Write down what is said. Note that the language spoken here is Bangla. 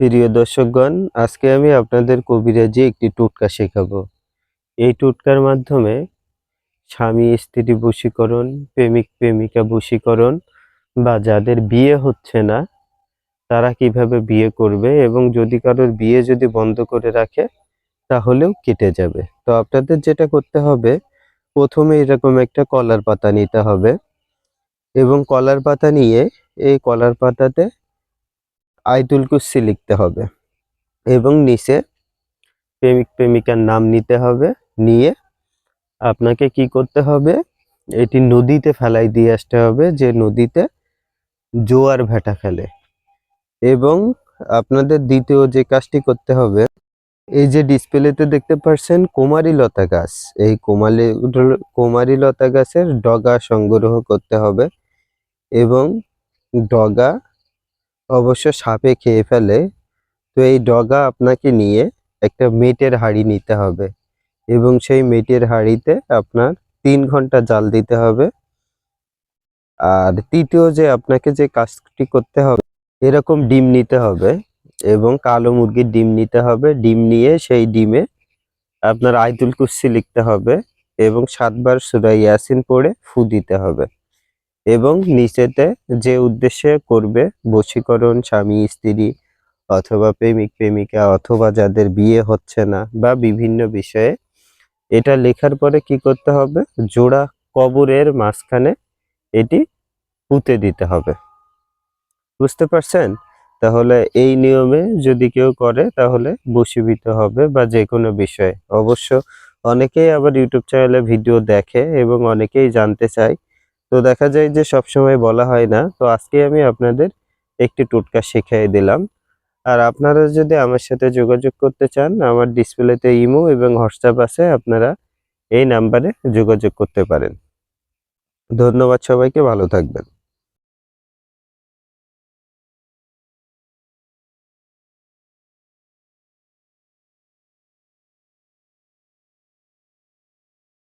প্রিয় দর্শকগণ, আজকে আমি আপনাদের কবিরাজি একটি টুটকা শেখাবো। এই টুটকার মাধ্যমে স্বামী, স্ত্রী বশীকরণ, প্রেমিক, প্রেমিকা বশীকরণ বা যাদের বিয়ে হচ্ছে না, তারা কীভাবে বিয়ে করবে এবং যদি কারোর বিয়ে যদি বন্ধ করে রাখে, তাহলেও কেটে যাবে। তো আপনাদের যেটা করতে হবে, প্রথমে এরকম একটা কলার পাতা নিতে হবে এবং কলার পাতা নিয়ে এই কলার পাতাতে আইতুল কুস্সি লিখতে হবে এবং নিচে প্রেমিক প্রেমিকার নাম নিতে হবে। নিয়ে আপনাকে কি করতে হবে? এটি নদীতে ফেলাই দিয়ে আসতে হবে যে নদীতে জোয়ার ভাটা খেলে এবং আপনাদের দ্বিতীয় যে কাজটি করতে হবে, এই যে ডিসপ্লেতে দেখতে পাচ্ছেন কুমারী লতা গাছ। এই কুমারী কুমারী লতা গাছের ডগা সংগ্রহ করতে হবে এবং ডগা অবশ্য সাপে খেয়ে ফেলে। তো এই ডগা আপনাকে নিয়ে একটা মেটের হাঁড়ি নিতে হবে এবং সেই মেটের হাঁড়িতে আপনার তিন ঘণ্টা জাল দিতে হবে। আর তৃতীয় যে আপনাকে যে কাজটি করতে হবে, এরকম ডিম নিতে হবে এবং কালো মুরগির ডিম নিতে হবে। ডিম নিয়ে সেই ডিমে আপনার আইতুল কুস্সি লিখতে হবে এবং সাতবার সুরাই ইয়াসিন পড়ে ফু দিতে হবে। এবং নিচেতে যে উদ্দেশ্যে করবে, বশীকরণ, স্বামী, স্ত্রী অথবা প্রেমিক, প্রেমিকা অথবা যাদের বিয়ে হচ্ছে না বা বিভিন্ন বিষয়ে, এটা লেখার পরে কি করতে হবে? জোড়া কবরের মাঝখানে এটি পুঁতে দিতে হবে। বুঝতে পারছেন? তাহলে এই নিয়মে যদি কেউ করে, তাহলে বশীভূত হবে বা যে কোনো বিষয়ে। অবশ্য অনেকেই আবার ইউটিউব চ্যানেলে ভিডিও দেখে এবং অনেকেই জানতে চায় তো দেখা যায় যে সব সময় বলা হয় না। তো আজকে আমি আপনাদের একটি টুটকা শিখিয়ে দিলাম। আর আপনারা যদি আমার সাথে যোগাযোগ করতে চান, আমার ডিসপ্লেতে ইমো এবং হোয়াটসঅ্যাপ আছে, আপনারা এই নাম্বারে যোগাযোগ করতে পারেন। ধন্যবাদ সবাইকে, ভালো থাকবেন।